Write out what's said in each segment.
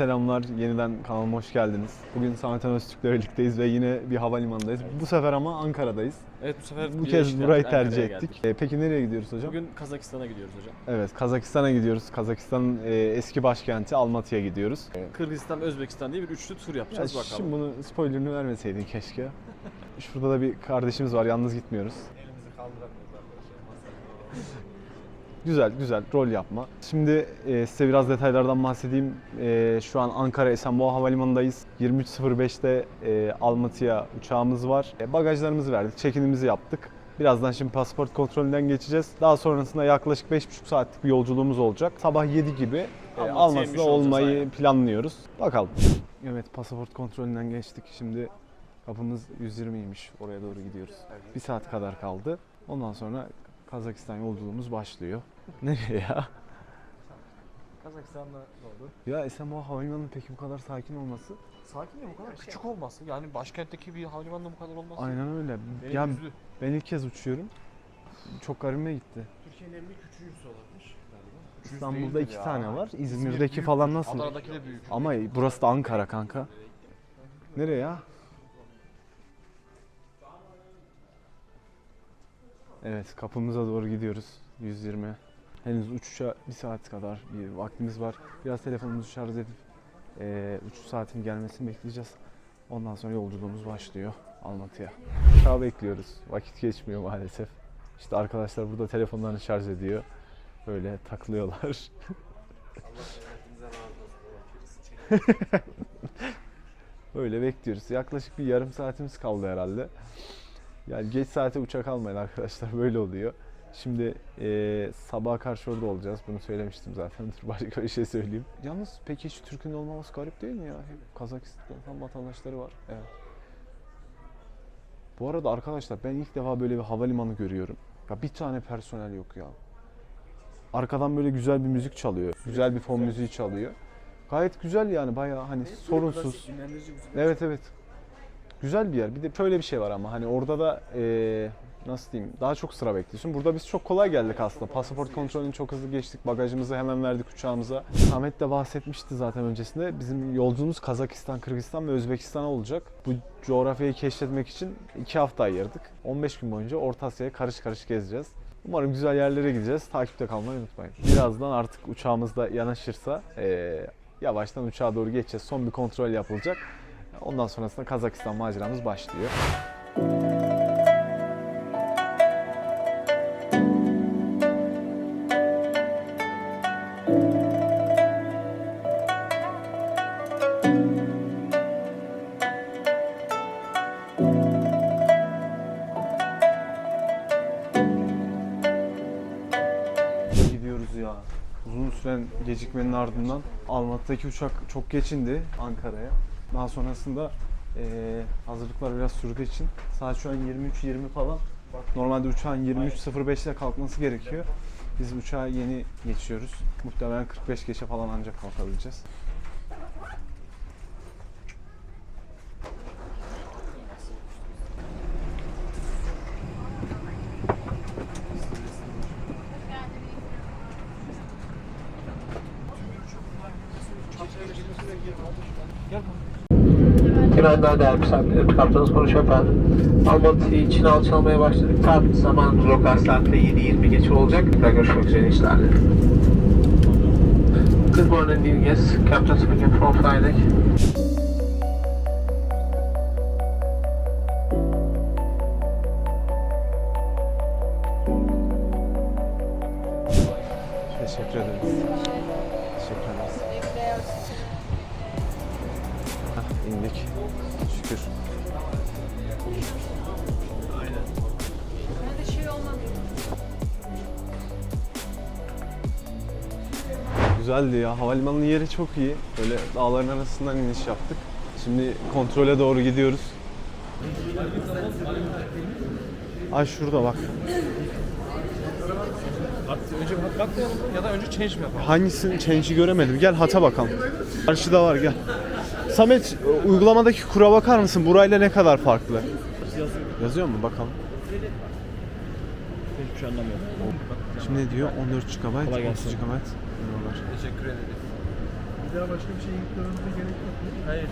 Selamlar. Yeniden kanalıma hoş geldiniz. Bugün Samet Öztürk'le birlikteyiz ve yine bir havalimanındayız. Bu sefer ama Ankara'dayız. Evet bu sefer Bu kez işte burayı tercih geldik. ettik. E, Peki nereye gidiyoruz hocam? Bugün Kazakistan'a gidiyoruz hocam. Evet, Kazakistan'a gidiyoruz. Kazakistan'ın e, eski başkenti Almatı'ya gidiyoruz. Kırgızistan, Özbekistan diye bir üçlü tur Ya yapacağız bakalım. şimdi bunu spoilerını vermeseydin keşke. Şurada da bir kardeşimiz var, yalnız gitmiyoruz. Elimizi kaldıramıyoruz Güzel, güzel. Rol yapma. Şimdi e, size biraz detaylardan bahsedeyim. E, şu an Ankara Esenboğa Havalimanı'ndayız. 23.05'te e, Almatı'ya uçağımız var. E, bagajlarımızı verdik, check-in'imizi yaptık. Birazdan şimdi pasaport kontrolünden geçeceğiz. Daha sonrasında yaklaşık 5,5 saatlik bir yolculuğumuz olacak. Sabah 7 gibi e, Almatı'da olmayı aynen. planlıyoruz. Bakalım. Evet, pasaport kontrolünden geçtik. Şimdi kapımız 120'ymiş. Oraya doğru gidiyoruz. Bir saat kadar kaldı. Ondan sonra Kazakistan yolculuğumuz başlıyor. Nereye ya? Kazakistan'da ne oldu? Ya Esenboğa Havalimanı'nın peki bu kadar sakin olması? Sakin ya bu kadar küçük olması. Yani başkentteki bir havalimanında bu kadar olması. Aynen öyle. Beni ya üzdü. ben ilk kez uçuyorum. Çok garibime gitti. Türkiye'nin en büyük üçüncüsü olabilir galiba. Üçüncü İstanbul'da iki ya. tane var. İzmir İzmir'deki büyük. falan nasıl? Adana'daki de büyük. Ama burası da Ankara kanka. Nereye ya? Evet kapımıza doğru gidiyoruz. 120. Henüz uçuşa bir saat kadar bir vaktimiz var. Biraz telefonumuzu şarj edip eee uçuş saatinin gelmesini bekleyeceğiz. Ondan sonra yolculuğumuz başlıyor Almatı'ya. Uçağı bekliyoruz. Vakit geçmiyor maalesef. İşte arkadaşlar burada telefonlarını şarj ediyor. Böyle takılıyorlar. Böyle bekliyoruz. Yaklaşık bir yarım saatimiz kaldı herhalde. Yani geç saate uçak almayın arkadaşlar böyle oluyor. Şimdi eee sabaha karşı orada olacağız. Bunu söylemiştim zaten. Dur başka bir şey söyleyeyim. Yalnız peki hiç Türk'ün olmaması garip değil mi ya? Hep Kazakistan vatandaşları var. Evet. Bu arada arkadaşlar ben ilk defa böyle bir havalimanı görüyorum. Ya bir tane personel yok ya. Arkadan böyle güzel bir müzik çalıyor. Güzel bir fon müziği çalıyor. Gayet güzel yani bayağı hani sorunsuz. Evet evet. Güzel bir yer. Bir de şöyle bir şey var ama hani orada da eee, nasıl diyeyim daha çok sıra bekliyorsun. Burada biz çok kolay geldik aslında. Pasaport kontrolünü çok hızlı geçtik. Bagajımızı hemen verdik uçağımıza. Ahmet de bahsetmişti zaten öncesinde. Bizim yolculuğumuz Kazakistan, Kırgızistan ve Özbekistan'a olacak. Bu coğrafyayı keşfetmek için iki hafta ayırdık. 15 gün boyunca Orta Asya'ya karış karış gezeceğiz. Umarım güzel yerlere gideceğiz. Takipte kalmayı unutmayın. Birazdan artık uçağımız da yanaşırsa eee, yavaştan uçağa doğru geçeceğiz. Son bir kontrol yapılacak. Ondan sonrasında Kazakistan maceramız başlıyor. Süren gecikmenin ardından Almatı'daki uçak çok geçindi Ankara'ya. Daha sonrasında eee, hazırlıklar biraz sürdüğü için saat şu an 23.20 falan. Normalde uçağın 23.05'te kalkması gerekiyor. Biz uçağa yeni geçiyoruz. Muhtemelen 45 geçe falan ancak kalkabileceğiz. Güvenler değerli misafirlerimiz kaptanız konuşuyor efendim. Almatı için alçalmaya başladık. Tabi zaman lokal saatte 7.20 geçe olacak. Tekrar görüşmek üzere işlerle. Good morning guests. Captain speaking from Flydeck. Güzeldi ya. Havalimanının yeri çok iyi. Böyle dağların arasından iniş yaptık. Şimdi kontrole doğru gidiyoruz. Ay şurada bak. Önce bir bak ya da önce change mi yapalım? Hangisinin change'i göremedim. Gel hata bakalım. Karşıda var gel. Samet uygulamadaki kura bakar mısın? Burayla ne kadar farklı? Yazıyor. Yazıyor mu bakalım. Hiçbir şey anlamıyorum. Şimdi ne diyor? 14 GB, Kolay 30 gelsin. GB. Diyorlar. Teşekkür ederim. Bir daha başka bir şey yüklememize gerek yok. Hayır.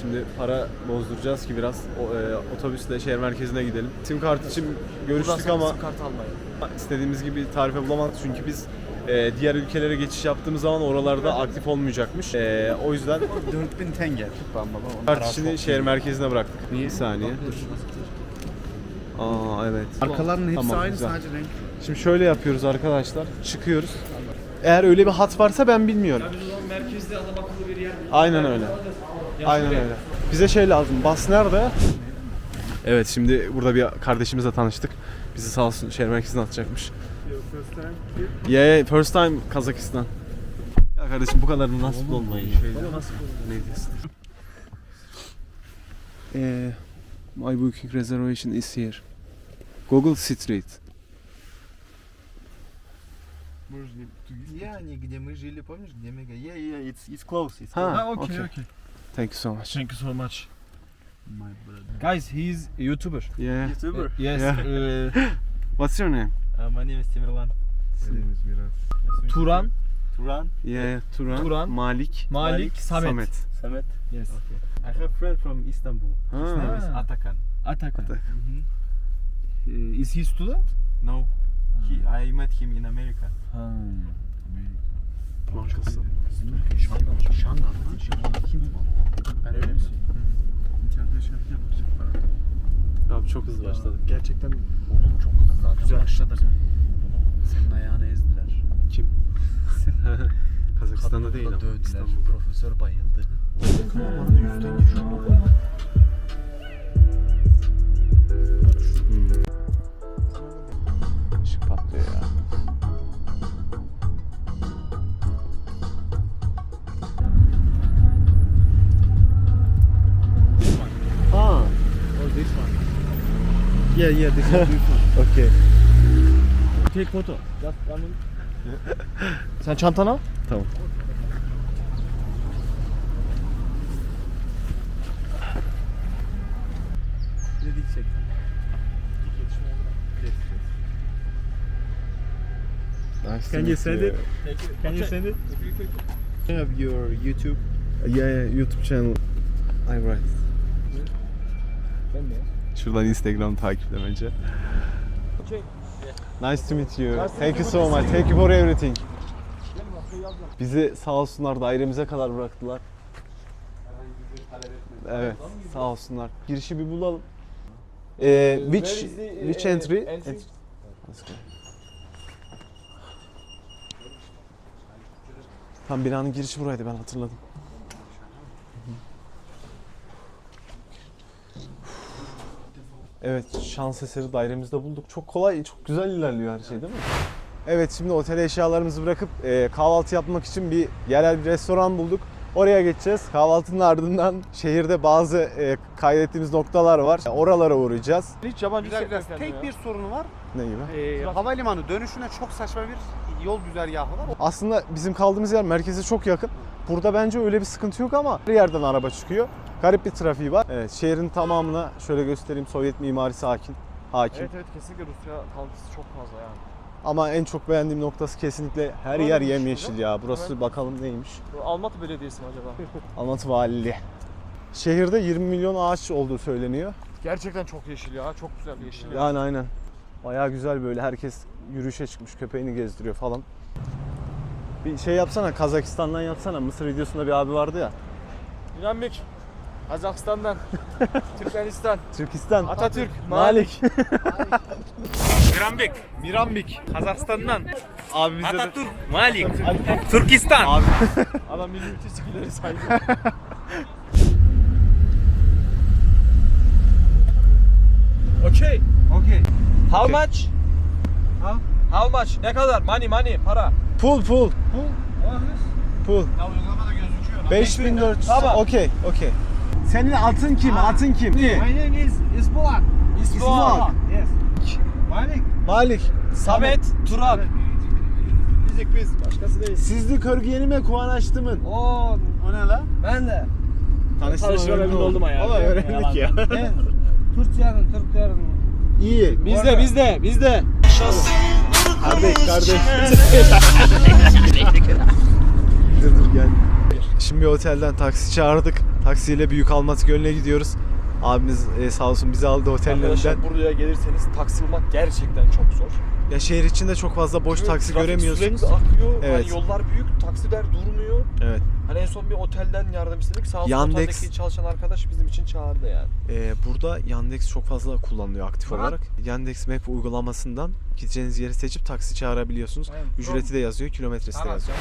Şimdi para bozduracağız ki biraz o, e, otobüsle şehir merkezine gidelim. Sim kart için görüştük ama sim kart almayın. istediğimiz gibi tarife bulamadık çünkü biz e, diğer ülkelere geçiş yaptığımız zaman oralarda aktif olmayacakmış. E, o yüzden 4000 tenge. Ben baba. kart işini şehir merkezine bıraktık. Bir saniye. Dur. Aa evet. Arkaların hepsi Tamam, aynı güzel. sadece renk. Şimdi şöyle yapıyoruz arkadaşlar. Çıkıyoruz. Eğer öyle bir hat varsa ben bilmiyorum. Biz o zaman merkezde adam akıllı bir yer bulalım. Aynen öyle. Aynen öyle. Bize şey lazım. Bas nerede? Evet şimdi burada bir kardeşimizle tanıştık. Bizi sağ olsun şehir merkezine atacakmış. Yeah, yeah, first time Kazakistan. Ya kardeşim bu kadar nasip olmayın. Ne diyorsun? Ee, my booking reservation is here. Google Street. Yani где мы жили, помнишь, где мы... Yeah, yeah, it's, it's close. It's Ha, close. okay, okay. Thank you so much. Thank you so much. My brother. Guys, he's a YouTuber. Yeah. YouTuber. Yes. Yeah. uh, What's your name? Uh, my name is Timirlan. Turan, Turan. Yeah, Turan. Turan. Malik. Malik, Samet. Samet. Yes. I have friend from Istanbul. His name is Ah. Atakan. Atakan. Atakan. Mhm. Uh, is he student? No. He, I met him in America. Ha. Markası. Şangal lan Şangal. Kim bu? Ben öyle şey. İnternette şey yapacak. Abi çok hızlı başladık. Gerçekten oğlum çok hızlı zaten. Güzel başladık. Senin ayağını ezdiler. Kim? Kazakistan'da değil ama. dövdüler. Profesör bayıldı. Bana yüzden geçiyor. Yeah, yeah, this is Okay. Take photo. Just one minute. Sen çantanı al. Tamam. Dedik çek. Nice Can you send it? Can you send it? Have your YouTube. Yeah, yeah, YouTube channel. I write. Ben de. Şuradan Instagram takiplemece. Nice to meet you. Thank you so much. Thank you for everything. Bizi sağ olsunlar dairemize kadar bıraktılar. Evet, sağ olsunlar. Girişi bir bulalım. Ee, which which entry? entry? Tam binanın girişi buraydı ben hatırladım. Evet şans eseri dairemizde bulduk. Çok kolay, çok güzel ilerliyor her şey değil mi? Evet şimdi otel eşyalarımızı bırakıp e, kahvaltı yapmak için bir yerel bir restoran bulduk. Oraya geçeceğiz. Kahvaltının ardından şehirde bazı e, kaydettiğimiz noktalar var. Oralara uğrayacağız. Hiç yabancı Güzel kendini Tek ya. bir sorunu var. Ne gibi? Ee, havalimanı dönüşüne çok saçma bir yol güzergahı var. Aslında bizim kaldığımız yer merkeze çok yakın. Burada bence öyle bir sıkıntı yok ama her yerden araba çıkıyor. Garip bir trafiği var. Evet, şehrin tamamına şöyle göstereyim. Sovyet mimarisi hakim. Hakim. Evet evet kesinlikle Rusya kalıntısı çok fazla yani. Ama en çok beğendiğim noktası kesinlikle her Buranın yer yemyeşil ya. Burası Evet. bakalım neymiş. Almatı Belediyesi mi acaba? Almatı Valiliği. Şehirde 20 milyon ağaç olduğu söyleniyor. Gerçekten çok yeşil ya. Çok güzel bir yeşil. ya. Yani aynen. Bayağı güzel böyle herkes yürüyüşe çıkmış köpeğini gezdiriyor falan. Bir şey yapsana Kazakistan'dan yapsana. Mısır videosunda bir abi vardı ya. İnanmik. Kazakistan'dan. Türkmenistan. Türkistan. Atatürk. Malik. Mirambek. Mirambek. Kazakistan'dan. abi bizde de... Atatürk. Malik. Türkistan. Adam bizim bütün skilleri saydı. okay. Okay. How much? How? How much? Ne kadar? Money money para. Pul pul. Pul. Ya uygulamada gözüküyor. 5400. Tamam. Okey, okey. Senin atın kim? Atın kim? My name is Isbuak. İsbuak. Yes. Malik. Malik. Samet, Turan. Bizik biz. Başkası değil. Sizli körgü mi kuanaştımın. Oo, O ne la? ben de. Tanıştığıma memnun oldum ayağa. Valla öğrendik ya. Türkçe'nin, Türklerin. İyi. Bizde bizde bizde. Kardeş kardeş. Dur dur gel. Şimdi bir otelden taksi çağırdık. Taksiyle Büyük Almatı Gölü'ne gidiyoruz. Abimiz e, sağ olsun bizi aldı otelin önünden. Arkadaşlar buraya gelirseniz taksi bulmak gerçekten çok zor. Ya şehir içinde çok fazla boş Çünkü taksi trafik göremiyorsunuz. Sürekli akıyor. Evet. Hani yollar büyük, taksiler durmuyor. Evet. Hani en son bir otelden yardım istedik. Sağ olsun Yandex- oteldeki çalışan arkadaş bizim için çağırdı yani. Ee, burada Yandex çok fazla kullanılıyor aktif olarak. Yandex Map uygulamasından gideceğiniz yeri seçip taksi çağırabiliyorsunuz. Ücreti de yazıyor, kilometresi de yazıyor.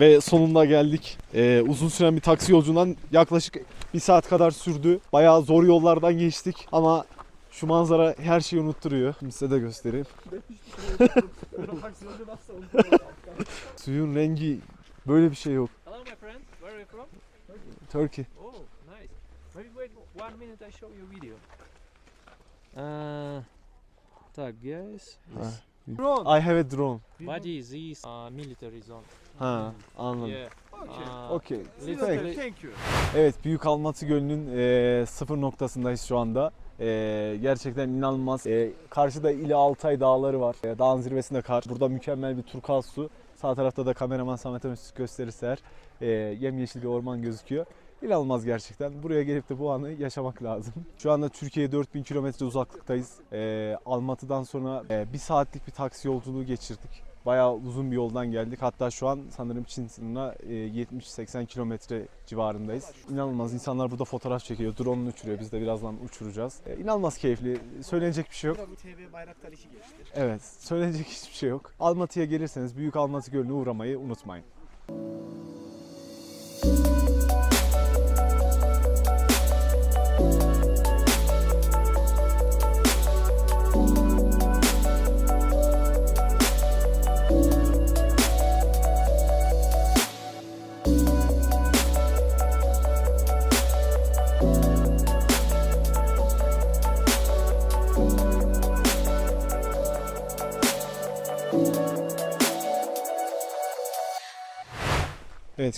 Ve sonunda geldik. Ee, uzun süren bir taksi yolculuğundan yaklaşık bir saat kadar sürdü. Bayağı zor yollardan geçtik ama şu manzara her şeyi unutturuyor. Şimdi size de göstereyim. Suyun rengi böyle bir şey yok. Hello my friend, where are you from? Turkey. Oh, nice. Maybe wait one minute I show you video. Uh, tak, guys. Ha. I have a drone. What is this uh, military zone? Ha, anladım. Yeah. Uh, Okay. let's Thank- you. Evet Büyük Almatı Gölü'nün e, sıfır noktasındayız şu anda. E, gerçekten inanılmaz. E, karşıda İli Altay Dağları var. E, dağın zirvesinde kar. Burada mükemmel bir turkuaz su. Sağ tarafta da kameraman Samet Mesut gösterirse eğer e, yemyeşil bir orman gözüküyor. İnanılmaz gerçekten. Buraya gelip de bu anı yaşamak lazım. Şu anda Türkiye'ye 4000 kilometre uzaklıktayız. E, Almatı'dan sonra e, bir saatlik bir taksi yolculuğu geçirdik. Bayağı uzun bir yoldan geldik. Hatta şu an sanırım Çin sınırına e, 70-80 kilometre civarındayız. İnanılmaz. İnsanlar burada fotoğraf çekiyor. Drone'unu uçuruyor. Biz de birazdan uçuracağız. E, İnanılmaz keyifli. Söylenecek bir şey yok. TV Bayraktar işi geçti. Evet. Söylenecek hiçbir şey yok. Almatı'ya gelirseniz Büyük Almatı Gölü'ne uğramayı unutmayın.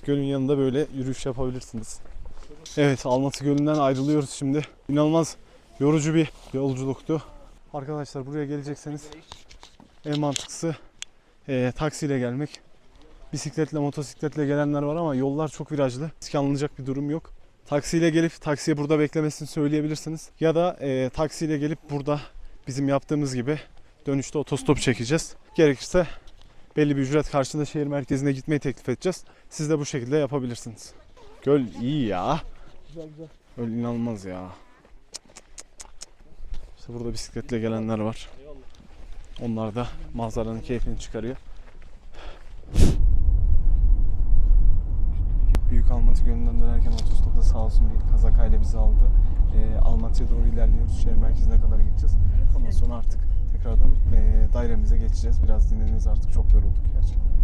Evet gölün yanında böyle yürüyüş yapabilirsiniz. Evet Almatı Gölü'nden ayrılıyoruz şimdi. İnanılmaz yorucu bir yolculuktu. Arkadaşlar buraya gelecekseniz en mantıklısı eee taksiyle gelmek. Bisikletle motosikletle gelenler var ama yollar çok virajlı. Risk alınacak bir durum yok. Taksiyle gelip taksiye burada beklemesini söyleyebilirsiniz. Ya da eee, taksiyle gelip burada bizim yaptığımız gibi dönüşte otostop çekeceğiz. Gerekirse belli bir ücret karşılığında şehir merkezine gitmeyi teklif edeceğiz. Siz de bu şekilde yapabilirsiniz. Göl iyi ya. Güzel güzel. Göl inanılmaz ya. İşte burada bisikletle gelenler var. Onlar da manzaranın keyfini çıkarıyor. Büyük Almatı Gölü'nden dönerken otostopta sağ olsun bir kazakayla bizi aldı. Ee, Almatı'ya doğru ilerliyoruz. Şehir merkezine kadar gideceğiz. Ondan sonra artık tekrardan dairemize geçeceğiz. Biraz dinleniriz artık çok yorulduk gerçekten.